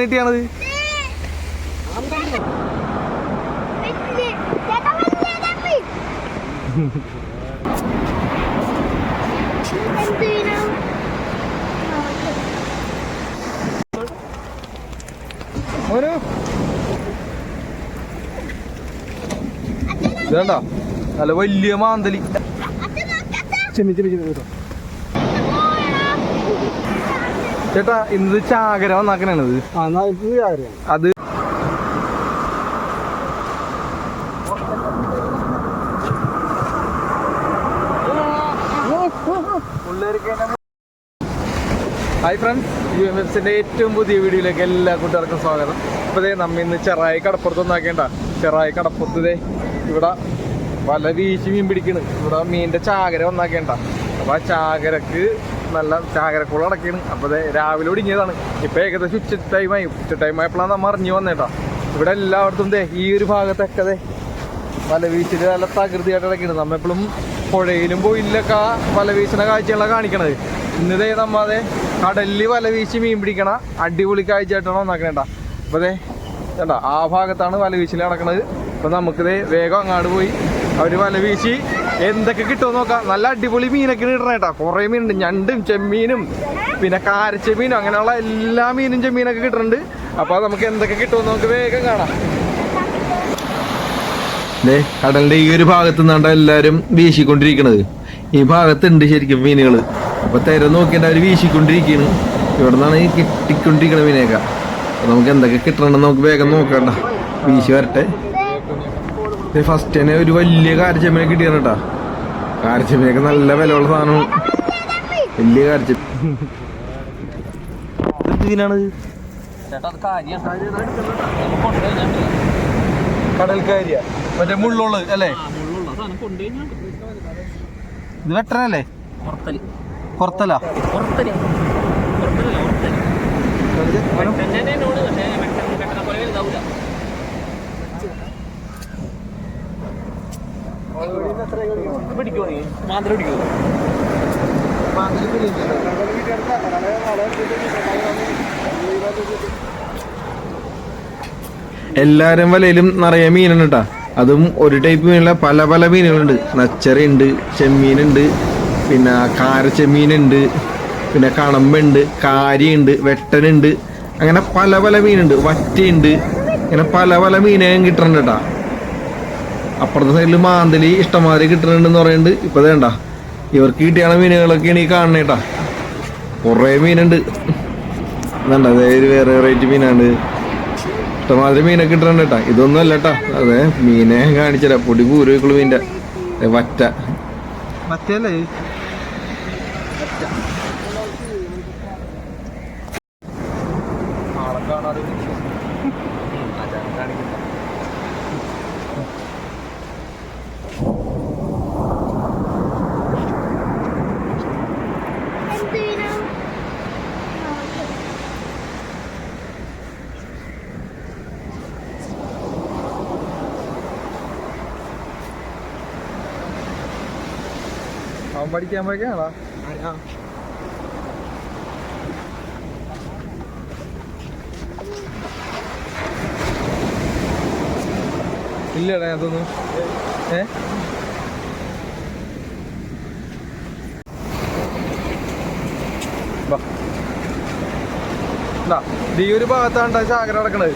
കിട്ടിയാണത്? മോനു. ഇതേണ്ട. നല്ല വലിയ മാന്തലി. ചെമ്മി കേട്ടോ. ചേട്ടാ ചാകര ഇത്. കാര്യം അത് ഹായ് ഫ്രണ്ട്സ് യു എം എഫ്സിന്റെ ഏറ്റവും പുതിയ വീഡിയോയിലേക്ക് എല്ലാ കൂട്ടുകാർക്കും സ്വാഗതം. അപ്പോൾ ദേ നമ്മ ഇന്ന് ചെറായി കടപ്പുറത്ത് ഒന്നാക്കേണ്ട. ചെറായി കടപ്പുറത്ത് ദേ ഇവിടെ വല വീശി മീൻ പിടിക്കണ്. ഇവിടെ മീനിന്റെ ചാകര ഒന്നാക്കേണ്ട അപ്പൊ ആ ചാകരക്ക് നല്ല ചാകരക്കുളം അടക്കാണ് അപ്പൊ രാവിലെ ഒടുങ്ങിയതാണ്. ഇപ്പൊ ഏകദേശം ഉച്ച ടൈമായി ഉച്ച ടൈം ആയപ്പോഴാണ് നമ്മ അറിഞ്ഞു വന്നേട്ടാ. ഇവിടെ എല്ലായിടത്തും ദേ ഈ ഒരു ഭാഗത്തൊക്കെ ദേ വല വീശിൽ നല്ല തകൃതിയായിട്ട് അടക്കണ് നമ്മ എപ്പോഴും പുഴയിലും പോയില്ലൊക്കെ വല വീശിനെ കാഴ്ചകളാണ് കാണിക്കണത്. ഇന്നതേ നമ്മ അതെ കടലിൽ വല വീശി മീൻ പിടിക്കണ അടിപൊളി കാഴ്ചയായിട്ടാണ് ഒന്നാക്കണേട്ടാ അപ്പൊ അതെ ചേട്ടാ ആ ഭാഗത്താണ് വല വീശിൽ നടക്കണത്. അപ്പൊ നമുക്കിത് വേഗം അങ്ങാട് പോയി അവർ വല വീശി. എന്തൊക്കെ കിട്ടുമെന്ന് നോക്കാം. നല്ല അടിപൊളി മീനൊക്കെ ഇടണേട്ടാ കുറേ മീനുണ്ട്. ഞണ്ടും ചെമ്മീനും പിന്നെ കാരച്ചെമ്മീനും അങ്ങനെയുള്ള എല്ലാ മീനും ചെമ്മീനൊക്കെ കിട്ടുന്നുണ്ട് അപ്പോൾ നമുക്ക് എന്തൊക്കെ കിട്ടുമെന്ന് നമുക്ക് വേഗം കാണാം. ദേ കടലിന്റെ ഈ ഒരു ഭാഗത്ത് നിന്നാണ്ട് എല്ലാരും വീശിക്കൊണ്ടിരിക്കണത്. ഈ ഭാഗത്തുണ്ട് ശരിക്കും മീനുകൾ. അപ്പൊ തെര നോക്കിയിട്ട് അവർ വീശിക്കൊണ്ടിരിക്കണ് ഇവിടെ നിന്നാണ് ഈ കിട്ടിക്കൊണ്ടിരിക്കണ മീനേക്ക. നമുക്ക് എന്തൊക്കെ കിട്ടണമെന്ന് നമുക്ക് വേഗം നോക്കണ്ട വീശി വരട്ടെ. ഫസ്റ്റ് തന്നെ ഒരു വലിയ കാരച്ചമ്മനെ കിട്ടിയാണ് കേട്ടാ. കാരച്ചെമ്മനൊക്കെ നല്ല വിലയുള്ള സാധനമാണ് വലിയ കാരച്ച ഇതിനാണ്? കടൽക്കാരിയ. മറ്റേ മുള്ളുള്ളത് അല്ലേ? ഇത് വെട്ടനല്ലേ എല്ലാരും വലയിലും നിറയെ മീനുണ്ട് കേട്ടാ അതും ഒരു ടൈപ്പ് മീനല്ല പല പല മീനുകളുണ്ട്. നച്ചറയുണ്ട് ചെമ്മീനുണ്ട് പിന്നെ കാരച്ചെമ്മീനുണ്ട് പിന്നെ കണമ്പുണ്ട് കാരിയുണ്ട് വെട്ടനുണ്ട്. അങ്ങനെ പല പല മീനുണ്ട് വറ്റയുണ്ട്. അങ്ങനെ പല പല മീനും കിട്ടുന്നുണ്ട് കേട്ടാ അപ്പുറത്തെ സൈഡിൽ മാന്തലി ഇഷ്ടംമാതിരി കിട്ടുന്നുണ്ടെന്ന് പറയുന്നുണ്ട്. ഇപ്പൊ വേണ്ട ഇവർക്ക് കിട്ടിയാണ് മീനുകളൊക്കെയാണ് ഈ കാണണേട്ടാ കുറേ മീനുണ്ട്. വേണ്ട അതായത് വേറെ വെറൈറ്റി മീനാണ്. ഇഷ്ടമാതിരി മീനൊക്കെ കിട്ടണുണ്ട് കേട്ടാ. ഇതൊന്നും അല്ല കേട്ടാ. അതെ മീനെ കാണിച്ചല്ല പൊടി പൂരക്കുള്ള മീന്റെ വറ്റ. വറ്റല്ലേ പഠിക്കാൻ പോയിക്കാണോ ഇല്ലടാ അതൊന്നും. ഏ? ഈ ഒരു ഭാഗത്താണ് ചാകര നടക്കണത്.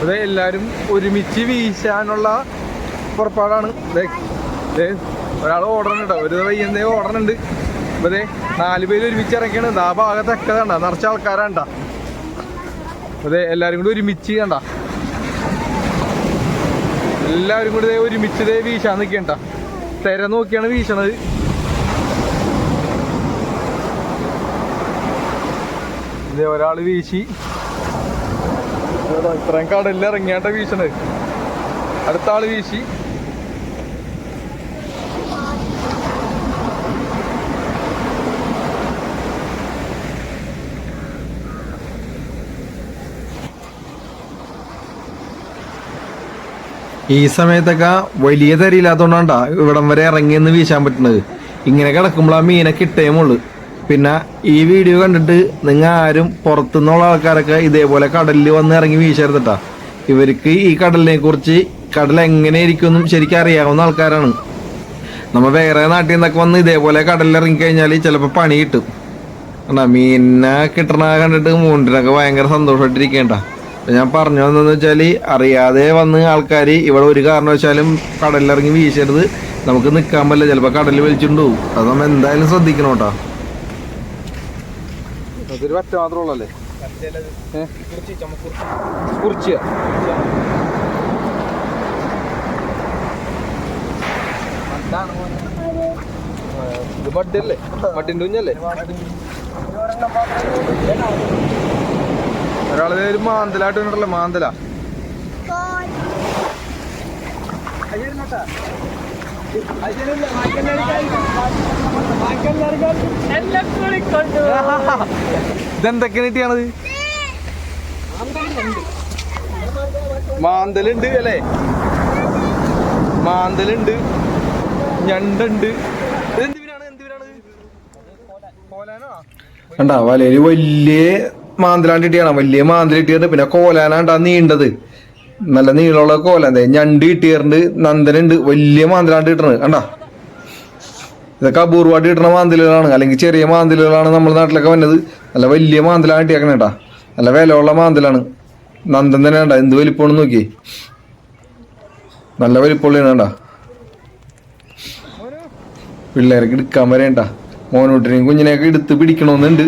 അത് എല്ലാരും ഒരുമിച്ച് വീശാനുള്ള പുറപ്പാടാണ്. ഒരാൾ ഓടണുണ്ട്. ഒരു വയ്യന്തേ ഓടണുണ്ട്. ഇവരെ നാല് പേര് ഒരുമിച്ച് ഇറങ്ങിയാണ്. ആ ഭാഗത്തൊക്കെ കണ്ട. നിറച്ച ആൾക്കാരാണ്ട അതെ എല്ലാരും കൂടി ഒരുമിച്ച് കണ്ട. എല്ലാവരും കൂടി ഒരുമിച്ച് ഇതേ വീശാൻ നിൽക്കണ്ട തെര നോക്കിയാണ് വീശണത്. ഇതേ ഒരാൾ വീശി. ഇതാ ഇത്രയും കടലിൽ ഇറങ്ങിയാട്ട വീശണത്. അടുത്ത ആൾ വീശി. ഈ സമയത്തൊക്കെ വലിയ തരിയില്ലാത്തോണ്ടാ ഇവിടം വരെ ഇറങ്ങിയെന്ന് വീശാൻ പറ്റുന്നത്. ഇങ്ങനെ കിടക്കുമ്പോൾ ആ മീനെ കിട്ടേമുള്ളൂ പിന്നെ ഈ വീഡിയോ കണ്ടിട്ട് നിങ്ങൾ ആരും പുറത്തുനിന്നുള്ള ആൾക്കാരൊക്കെ ഇതേപോലെ കടലിൽ വന്ന് ഇറങ്ങി വീശരുതട്ടാ. ഇവർക്ക് ഈ കടലിനെ കുറിച്ച് കടൽ എങ്ങനെ ഇരിക്കുമെന്നും ശരിക്കും അറിയാവുന്ന ആൾക്കാരാണ്. നമ്മൾ വേറെ നാട്ടിൽ നിന്നൊക്കെ വന്ന് ഇതേപോലെ കടലിൽ ഇറങ്ങിക്കഴിഞ്ഞാൽ ചിലപ്പോൾ പണി കിട്ടും. എന്നാ മീനിനെ കിട്ടണ കണ്ടിട്ട് മൂണ്ടിനൊക്കെ ഭയങ്കര സന്തോഷമായിട്ടിരിക്കേണ്ട ഞാൻ പറഞ്ഞു വന്നതെന്ന് വെച്ചാൽ അറിയാതെ വന്ന് ആൾക്കാർ ഇവിടെ ഒരു കാരണവശാലും കടലിലിറങ്ങി വീശരുത്. നമുക്ക് നിൽക്കാൻ പറ്റില്ല ചിലപ്പോൾ കടലിൽ വലിച്ചിട്ടുണ്ടാവും. അത് നമ്മൾ എന്തായാലും ശ്രദ്ധിക്കണം കേട്ടോ. ഇത് മഡല്ലേ മഡിന്റെ കുഞ്ഞല്ലേ? ഒരാളെ ഒരു മാന്തലായിട്ട് ഉണ്ടല്ലോ മാന്തല. ഇതെന്തൊക്കെ കിട്ടിയാണത്? മാന്തലുണ്ട് അല്ലേ? മാന്തലുണ്ട്. ഞണ്ടുണ്ട്. ഇതെന്തിനാണ് എന്തിനാണ് കോലാനോ? വലിയ മാന്തലാണ്ട് കിട്ടിയാണ് വലിയ മാന്തൽ കിട്ടിയിട്ടുണ്ട് പിന്നെ കോലാനാണ്ടാ നീണ്ടത്. നല്ല നീളമുള്ള കോലാൻ ദേ ഞണ്ട് കിട്ടിയറുണ്ട് നന്ദനുണ്ട്. വലിയ മാന്തലാണ്ട് കിട്ടണത് കണ്ടാ? ഇതൊക്കെ അപൂർവമായിട്ട് കിട്ടണ മാന്തലുകളാണ്. അല്ലെങ്കിൽ ചെറിയ മാന്തലുകളാണ് നമ്മുടെ നാട്ടിലൊക്കെ വന്നത്. നല്ല വലിയ മാന്തലാണ് കിട്ടിയേക്കണേ കേട്ടാ. നല്ല വിലയുള്ള മാന്തലാണ്. നന്ദൻ തന്നെ കണ്ടാ. എന്ത് വലിപ്പമാണെന്ന് നോക്കി നല്ല വലിപ്പമുള്ളതാണ് കണ്ടാ. പിള്ളേർക്ക് എടുക്കാൻ വരേണ്ട മോനൂട്ടിനെയും കുഞ്ഞിനെയൊക്കെ എടുത്ത് പിടിക്കണമെന്നുണ്ട്.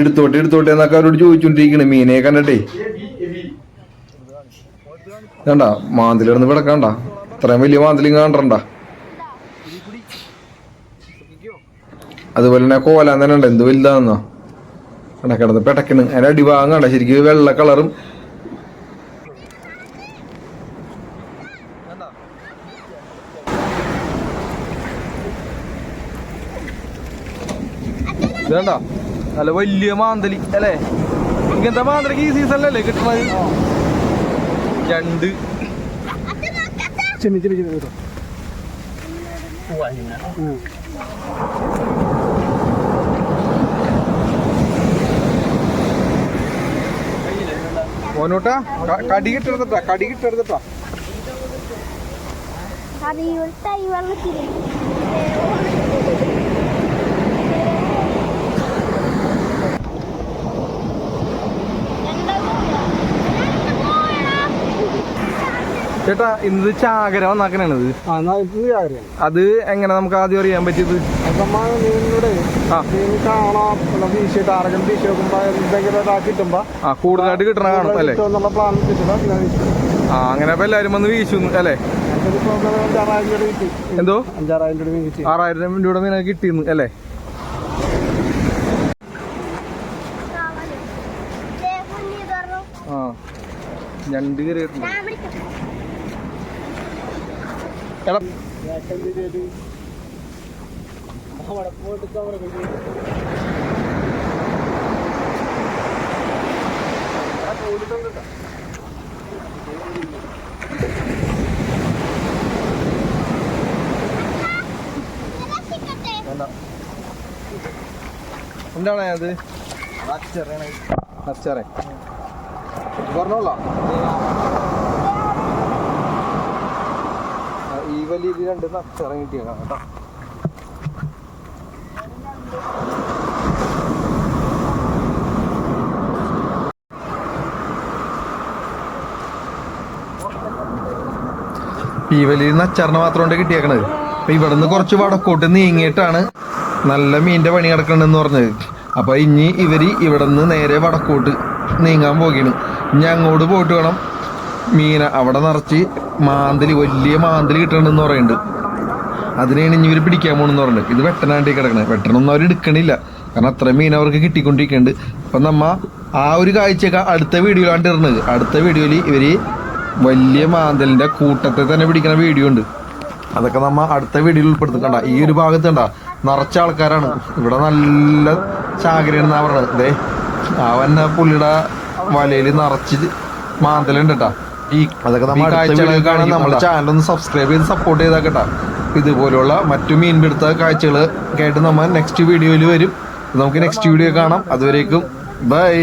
എടുത്തോട്ടെ എടുത്തോട്ടെ എന്നൊക്കെ അവരോട് ചോദിച്ചുകൊണ്ടിരിക്കണേ മീനെ കണ്ടേ വേണ്ട മാന്തിലിടന്ന് വിടക്കണ്ട. ഇത്രയും വലിയ മാന്തിലും കാണണ്ട അതുപോലെ തന്നെ കോലാൻ തന്നെ ഉണ്ട്. എന്ത് വലുതാണെന്നോ? കണ്ട കിടന്ന് പെടക്കണ്. അതിന്റെ അടിഭാഗം കണ്ട? ശരിക്കും വെള്ള കളറും നല്ല വലിയ മാന്തലി അല്ലേ? ഇങ്ങനത്തെ മാന്തലിക്ക് ഈ സീസണിലല്ലേ കിട്ടണത്? ഞണ്ട് മോനോട്ടാ ക- കടി കിട്ടെടുത്തിട്ടാ കടി കിട്ടെടുത്തിട്ടാ അത് ഇവിടുത്തെ ഈ വെള്ളത്തിൽ ചേട്ടാ ഇത്. ചാകര. വന്നാക്കണത് അത് എങ്ങനെ നമുക്ക് ആദ്യം അറിയാൻ പറ്റിയത്? കൂടുതലായിട്ട് കിട്ടണ കാണും അല്ലേ? ആ അങ്ങനെ അപ്പൊ എല്ലാരും വന്ന് വീശു അല്ലേ? രൂപ എന്തോ? ആറായിരം രൂപ കിട്ടി. ആറായിരം രൂപയുടെ മീനൊക്കെ കിട്ടിയിരുന്നു അല്ലേ? ആ ഞണ്ട് കയറിയിട്ടുണ്ട്. എന്താണ് അത്? അച്ചറേ പറഞ്ഞോളാം ആ, ഈ വലിയ ഇത് രണ്ട് നച്ചറ കിട്ടിയേക്കാം കേട്ടോ. ഈ വലിയ നച്ചറിന് മാത്രം കിട്ടിയേക്കണത്. അപ്പൊ ഇവിടുന്ന് കുറച്ച് വടക്കോട്ട് നീങ്ങിയിട്ടാണ് നല്ല മീനിന്റെ പണി കിടക്കണെന്ന് പറഞ്ഞത്. അപ്പൊ ഇനി ഇവർ ഇവിടുന്ന് നേരെ വടക്കോട്ട് നീങ്ങാൻ പോകുകയാണ് ഇനി അങ്ങോട്ട് പോയിട്ട് വേണം മീന അവിടെ നിറച്ച് മാന്തലി വലിയ മാന്തലി കിട്ടണമെന്ന് പറയുന്നുണ്ട് അതിനെയാണ് ഇനി ഇവർ പിടിക്കാൻ പോകണമെന്ന് പറഞ്ഞത് ഇത് വെട്ടനാണ്ടി കിടക്കണത് വെട്ടണമൊന്നും അവർ എടുക്കണില്ല. കാരണം അത്ര മീൻ അവർക്ക് കിട്ടിക്കൊണ്ടിരിക്കുന്നുണ്ട് അപ്പം നമ്മ ആ ഒരു കാഴ്ചയൊക്കെ അടുത്ത വീഡിയോയിലാണ് ഇറങ്ങുന്നത് അടുത്ത വീഡിയോയിൽ ഇവർ വലിയ മാന്തലിന്റെ കൂട്ടത്തെ തന്നെ പിടിക്കുന്ന വീഡിയോ ഉണ്ട്. അതൊക്കെ നമ്മ അടുത്ത വീഡിയോയിൽ ഉൾപ്പെടുത്തണ്ട ഈ ഒരു ഭാഗത്ത് കണ്ട നിറച്ച ആൾക്കാരാണ്. ഇവിടെ നല്ല ചാകരയാണെന്നാ പറഞ്ഞത് ദേ അവൻ പുള്ളിയുടെ വലയിൽ നിറച്ച് മാന്തലുണ്ട് കേട്ടാ. ഈ അതൊക്കെ നമ്മൾ കാണാൻ നമ്മുടെ ചാനൽ ഒന്ന് സബ്സ്ക്രൈബ് ചെയ്ത് സപ്പോർട്ട് ചെയ്താക്കട്ടാ ഇതുപോലുള്ള മറ്റു മീൻപിടുത്ത കാഴ്ചകൾ കേട്ട് നമ്മൾ നെക്സ്റ്റ് വീഡിയോയിൽ വരും. നമുക്ക് നെക്സ്റ്റ് വീഡിയോ കാണാം. അതുവരേക്കും ബൈ